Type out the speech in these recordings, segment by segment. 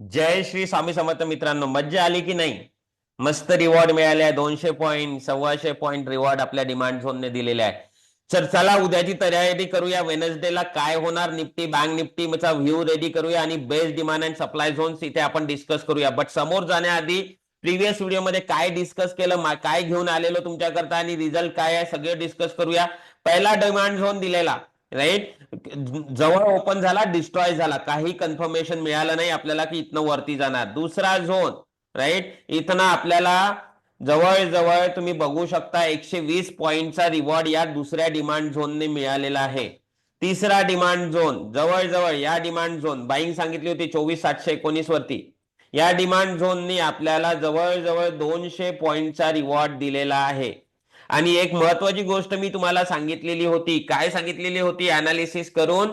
जय श्री स्वामी समर्थ मित्रांनो मज्जा आली की नाही? मस्त रिवॉर्ड मिळाले दोनशे पॉईंट सव्वाशे पॉईंट रिवॉर्ड आपल्या डिमांड झोनने दिलेले आहे. तर चला उद्याची तयारी करूया. वेनसडेला काय होणार? निफ्टी बँक निफ्टीचा व्ह्यू रेडी करूया आणि best demand and supply zones इथे आपण डिस्कस करूया. बट समोर जाण्याआधी प्रिव्हियस व्हिडिओमध्ये काय डिस्कस केलं काय घेऊन आलेलो तुमच्याकरता आणि रिझल्ट काय आहे सगळे डिस्कस करूया. पहिला डिमांड झोन दिलेला. राईट जवळ ओपन झाला डिस्ट्रॉय झाला. काही कन्फर्मेशन मिळालं नाही आपल्याला की इथनं वरती जाणार. दुसरा झोन राईट इथनं आपल्याला जवळ जवळ तुम्ही बघू शकता एकशे वीस पॉईंटचा रिवॉर्ड या दुसऱ्या डिमांड झोनने मिळालेला आहे. तिसरा डिमांड झोन जवळ जवळ या डिमांड झोन बाईंग सांगितली होती चोवीस सातशे एकोणीस वरती. या डिमांड झोननी आपल्याला जवळजवळ दोनशे पॉईंटचा रिवॉर्ड दिलेला आहे. आणि एक महत्वाची गोष्ट मी तुम्हाला सांगितलेली होती. काय सांगितलेली होती? अनालिसिस करून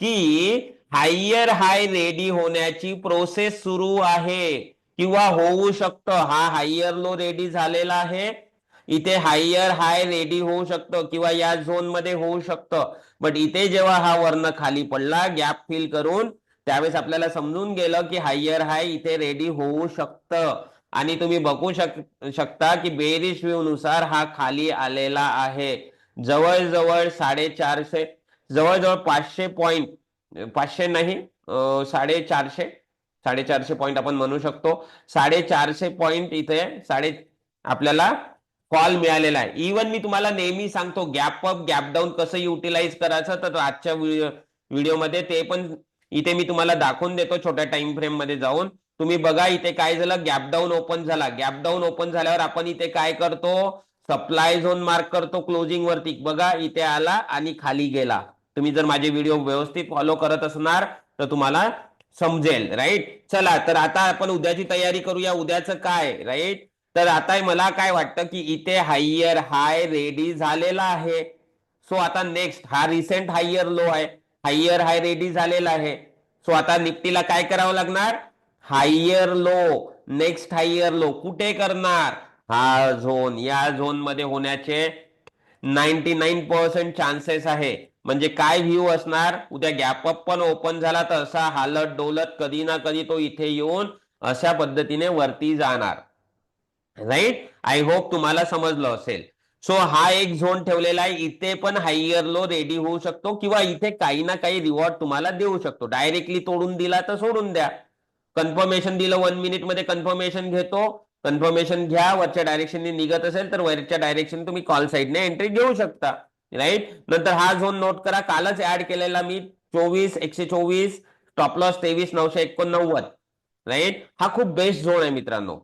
की हायर हाय रेडी होण्याची प्रोसेस सुरू आहे. किंवा होऊ शकतं. हा हायर लो रेडी झालेला आहे. इथे हायर हाय रेडी होऊ शकतं किंवा या झोनमध्ये होऊ शकतं. बट इथे जेव्हा हा वर्ण खाली पडला गॅप फिल करून त्यावेळेस आपल्याला समजून गेलं की हायर हाय इथे रेडी होऊ शकतं. आणि तुम्ही बघू शक शकता की बेरिश व्ह्यू नुसार हा खाली आलेला आहे. जवळजवळ साडेचारशे जवळजवळ पाचशे पॉइंट पाचशे नाही साडेचारशे साडेचारशे पॉइंट आपण म्हणू शकतो. साडेचारशे पॉइंट इथे साडे आपल्याला कॉल मिळालेला आहे. इवन मी तुम्हाला नेहमी सांगतो गॅप अप गॅप डाऊन कसं युटिलाइज करायचं तर आजच्या व्हिडिओमध्ये ते पण इथे मी तुम्हाला दाखवून देतो छोट्या टाइम फ्रेममध्ये जाऊन. तुम्ही बघा इथे काय झालं? गॅप डाऊन ओपन झाला. गॅप डाऊन ओपन झाल्यावर आपण इथे काय करतो? सप्लाय झोन मार्क करतो क्लोजिंग वरती. बघा इथे आला आणि खाली गेला. तुम्ही जर माझे व्हिडिओ व्यवस्थित फॉलो करत असणार तर तुम्हाला समजेल राईट चला तर आता आपण उद्याची तयारी करूया. उद्याचं काय राईट तर आता मला काय वाटतं की इथे हायर हाय रेडी झालेला आहे. सो आता नेक्स्ट हा रिसेंट हायर लो आहे. हायर हाय रेडी झालेला आहे. सो आता निफ्टीला काय करावं लागणार? Higher low next higher low. कुठे करणार? हा झोन या झोनमध्ये होण्याचे नाईन्टी नाईन पर्सेंट चान्सेस आहे. म्हणजे काय व्ह्यू असणार? उद्या गॅप अप पण ओपन झाला तर असा हालत डोलत कधी ना कधी तो इथे येऊन अशा पद्धतीने वरती जाणार. राईट आय होप तुम्हाला समजलं असेल. सो हा एक झोन ठेवलेला आहे. इथे पण हायर लो रेडी होऊ शकतो किंवा इथे काही ना काही रिवॉर्ड तुम्हाला देऊ शकतो. डायरेक्टली तोडून दिला तर सोडून द्या. कन्फर्मेशन दिलं वन मिनिटमध्ये कन्फर्मेशन घेतो. कन्फर्मेशन घ्या वरच्या डायरेक्शनने निघत असेल तर वरच्या डायरेक्शन तुम्ही कॉल साईडने एंट्री घेऊ शकता. राईट नंतर हा झोन नोट करा. कालच ऍड केलेला मी चोवीस एकशे चोवीस टॉप लॉस तेवीस नऊशे एकोणनव्वद. राईट हा खूप बेस्ट झोन आहे मित्रांनो.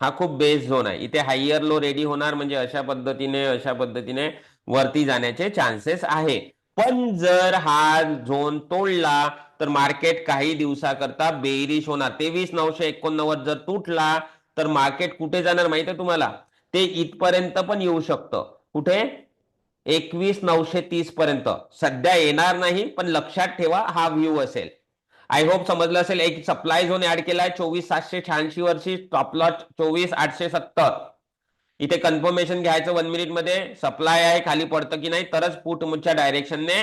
हा खूप बेस्ट झोन आहे. इथे हायर लो रेडी होणार म्हणजे अशा पद्धतीने अशा पद्धतीने वरती जाण्याचे चान्सेस आहे. पण जर हा झोन तोडला तर मार्केट काही दिवसाकरता बेरिश होणार. तेवीस नऊशे एकोणनव्वद जर तुटला तर मार्केट कुठे जाणार माहिती आहे तुम्हाला? ते इथपर्यंत पण येऊ शकतं. कुठे? एकवीस नऊशे तीस पर्यंत. सध्या येणार नाही पण लक्षात ठेवा हा व्ह्यू असेल. आय होप समजलं असेल. एक सप्लाय झोन ऍड केलाय. चोवीस सातशे शहाऐंशी वर्षी टॉपलॉट चोवीस आठशे सत्तर. इथे कन्फर्मेशन घ्यायचं वन मिनिटमध्ये. सप्लाय आहे खाली पडतं की नाही तरच पुटमुच्या डायरेक्शनने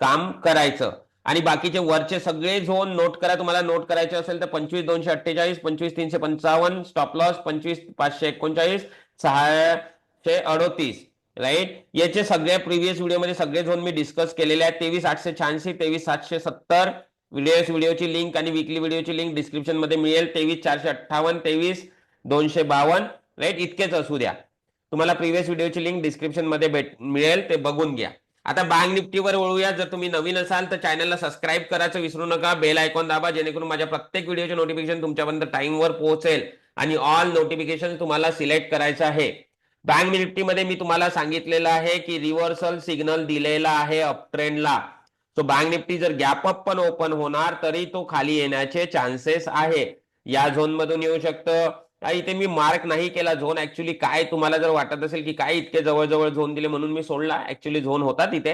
काम करायचं. आणि बाकीचे वरचे सगळे झोन नोट करा. तुम्हाला नोट करायचे असेल तर पंचवीस दोनशे अठ्ठेचाळीस पंचवीस तीनशे पंचावन्न स्टॉप लॉस पंचवीस पाचशे एकोणचाळीस सहाशे अडोतीस. राईट याचे सगळ्या प्रिव्हियस व्हिडिओमध्ये सगळे झोन मी डिस्कस केलेले आहेत. तेवीस आठशे शहाऐंशी तेवीस सातशे सत्तर. व्हिडिओ व्हिडिओची लिंक आणि विकली व्हिडिओची लिंक डिस्क्रिप्शनमध्ये मिळेल. तेवीस चारशे अठ्ठावन्न तेवीस दोनशे बावन्न. राईट इतकेच असू द्या. तुम्हाला प्रिव्हियस व्हिडिओची लिंक डिस्क्रिप्शनमध्ये भेट मिळेल ते बघून घ्या. आता बँक निफ्टीवर वळूया. जर तुम्ही नवीन असाल तर चॅनलला सबस्क्राईब करायचं विसरू नका. बेल आयकॉन दाबा जेणेकरून माझ्या प्रत्येक व्हिडिओचे नोटिफिकेशन तुमच्यापर्यंत टाइमवर पोहोचेल आणि ऑल नोटिफिकेशन तुम्हाला सिलेक्ट करायचं आहे. बँक निफ्टीमध्ये मी तुम्हाला सांगितलेलं आहे की रिव्हर्सल सिग्नल दिलेला आहे अप ट्रेंडला सो बँक निफ्टी जर गॅप अप पण ओपन होणार तरी तो खाली येण्याचे चान्सेस आहे. या झोन मधून येऊ शकतं. काय इथे मी मार्क नाही केला झोन ऍक्च्युली काय तुम्हाला जर वाटत असेल की काय इतके जवळजवळ झोन दिले म्हणून मी सोडला. ऍक्च्युली झोन होता तिथे.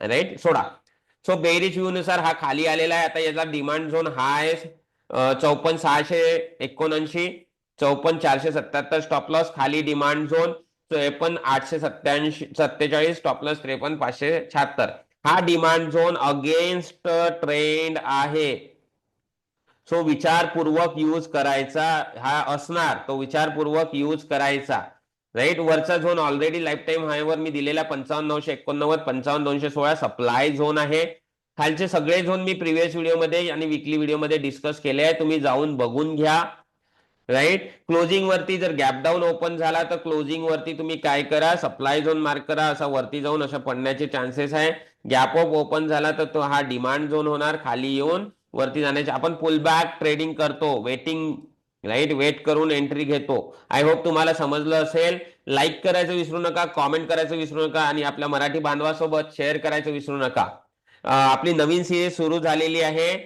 राईट सोडा. सो बेरिश व्ह्यू नुसार हा खाली आलेला आहे. आता याचा डिमांड झोन हा आहे चौपन्न सहाशे एकोणऐंशी चौपन्न चारशे सत्याहत्तर स्टॉप लॉस खाली डिमांड झोन त्रेपन्न आठशे सत्याऐंशी सत्तेचाळीस स्टॉप लॉस त्रेपन्न पाचशे शहात्तर. हा डिमांड झोन अगेन्स्ट ट्रेंड आहे. सो विचारपूर्वक यूज करायचा हा असणार. तो विचारपूर्वक यूज करायचा. राईट वरचा झोन ऑलरेडी लाईफ टाईम हायवर मी दिलेला पंचावन्न नऊशे एकोणनव्वद पंचावन्न दोनशे सोळा सप्लाय झोन आहे. खालचे सगळे झोन मी प्रिव्हियस व्हिडिओमध्ये आणि विकली व्हिडिओमध्ये डिस्कस केले आहे. तुम्ही जाऊन बघून घ्या. राईट क्लोजिंग वरती जर गॅप डाऊन ओपन झाला तर क्लोजिंग वरती तुम्ही काय करा? सप्लाय झोन मार्क करा. असा वरती जाऊन अशा पडण्याचे चान्सेस आहे. गॅप ऑफ ओपन झाला तर तो हा डिमांड झोन होणार. खाली येऊन वरती जाण्याचे. आपण पुल बॅक ट्रेडिंग करतो. वेटिंग राईट वेट करून एंट्री घेतो. आय होप तुम्हाला समजलं असेल. लाईक करायचं विसरू नका कॉमेंट करायचं विसरू नका आणि आपल्या मराठी बांधवासोबत शेअर करायचं विसरू नका. आपली नवीन सिरीज सुरू झालेली आहे.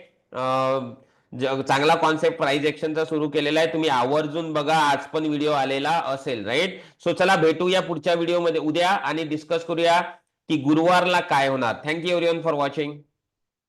चांगला कॉन्सेप्ट प्राइस एक्शनचा सुरू केलेला आहे. तुम्ही आवर्जून बघा आज पण व्हिडिओ आलेला असेल राईट सो चला भेटूया पुढच्या व्हिडिओमध्ये उद्या आणि डिस्कस करूया की गुरुवारला काय होणार. Thank you everyone for watching